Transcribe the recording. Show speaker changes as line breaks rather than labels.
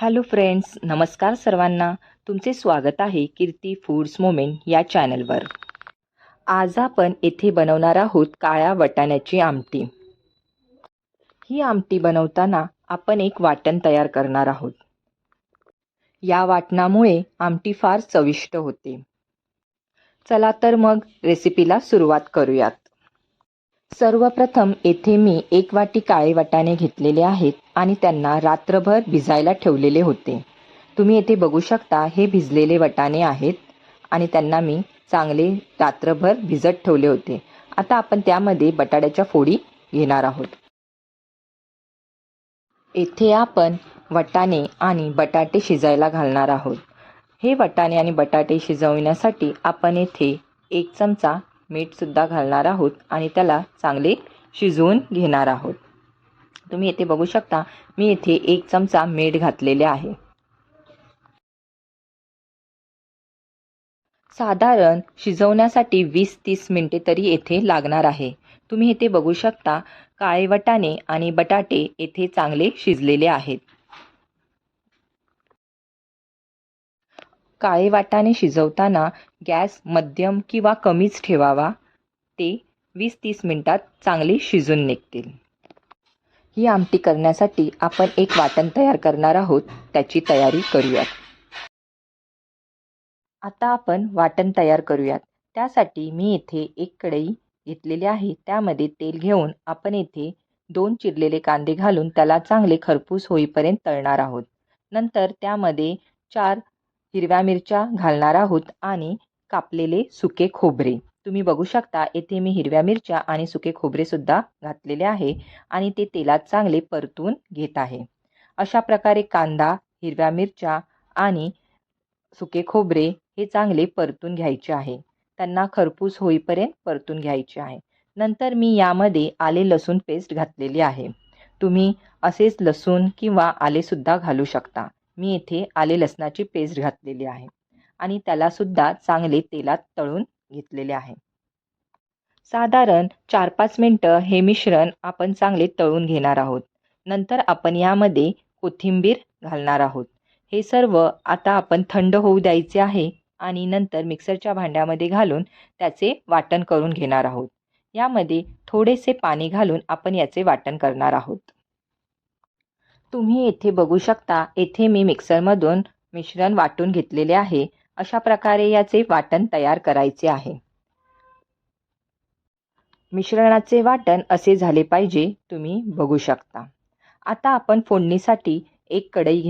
Hello friends नमस्कार सर्वांना. तुमचे स्वागत आहे कीर्ती फूड्स मोमेंट या चॅनलवर आज आपण येथे बनवणार आहोत काळ्या वटाण्याची आमटी. ही आमटी बनवताना आपण एक वाटण तयार करणार आहोत. या वाटणामुळे आमटी फार चविष्ट होते. चला तर मग रेसिपीला सुरुवात करूयात. सर्वप्रथम येथे मी एक वाटी काळे वाटाणे घेतलेले आहेत आणि त्यांना रात्रभर भिजायला ठेवलेले होते. तुम्ही येथे बघू शकता हे भिजलेले वटाणे आहेत आणि त्यांना मी चांगले रात्रभर भिजत ठेवले होते. आता आपण त्यामध्ये बटाट्याच्या फोडी घेणार आहोत. येथे आपण वटाणे आणि बटाटे शिजायला घालणार आहोत. हे वटाणे आणि बटाटे शिजवण्यासाठी आपण येथे एक चमचा मीठसुद्धा घालणार आहोत आणि त्याला चांगले शिजवून घेणार आहोत. तुम्ही येथे बघू शकता मी येथे एक चमचा मीठ घातलेले आहे. साधारण शिजवण्यासाठी वीस तीस मिनटे तरी येथे लागणार आहे. तुम्ही येथे बघू शकता काळे वटाणे आणि बटाटे येथे चांगले शिजलेले आहेत. काळे वाटाणे शिजवताना गॅस मध्यम किंवा कमीच ठेवावा. ते वीस तीस मिनटात चांगले शिजून निघतील. ही आमटी करण्यासाठी आपण एक वाटण तयार करणार आहोत. त्याची तयारी करूयात. आता आपण वाटण तयार करूयात. त्यासाठी मी येथे एक कढई घेतलेली आहे. त्यामध्ये तेल घेऊन आपण येथे दोन चिरलेले कांदे घालून त्याला चांगले खरपूस होईपर्यंत तळणार आहोत. नंतर त्यामध्ये चार हिरव्या मिरच्या घालणार आहोत आणि कापलेले सुके खोबरे. तुम्ही बघू शकता येथे मी हिरव्या मिरच्या आणि सुके खोबरेसुद्धा घातलेले आहे आणि ते तेलात चांगले परतून घेत आहे. अशा प्रकारे कांदा हिरव्या मिरच्या आणि सुके खोबरे हे चांगले परतून घ्यायचे आहे. त्यांना खरपूस होईपर्यंत परतून घ्यायचे आहे. नंतर मी यामध्ये आले लसूण पेस्ट घातलेली आहे. तुम्ही असेच लसूण किंवा आलेसुद्धा घालू शकता. मी इथे आले लसणाची पेस्ट घातलेली आहे आणि त्यालासुद्धा चांगले तेलात तळून घेतलेले आहे. साधारण चार पाच मिनटं हे मिश्रण आपण चांगले तळून घेणार आहोत. नंतर आपण यामध्ये कोथिंबीर घालणार आहोत. हे सर्व आता आपण थंड होऊ द्यायचे आहे आणि नंतर मिक्सरच्या भांड्यामध्ये घालून त्याचे वाटण करून घेणार आहोत. यामध्ये थोडेसे पाणी घालून आपण याचे वाटण करणार आहोत. तुम्ही येथे बघू शकता येथे मी मिक्सरमधून मिश्रण वाटून घेतलेले आहे. अशा प्रकारे याचे वाटण तयार करायचे आहे. मिश्रणाचे वाटण असे झाले पाहिजे तुम्ही बघू शकता. आता आपण फोडणीसाठी एक कढई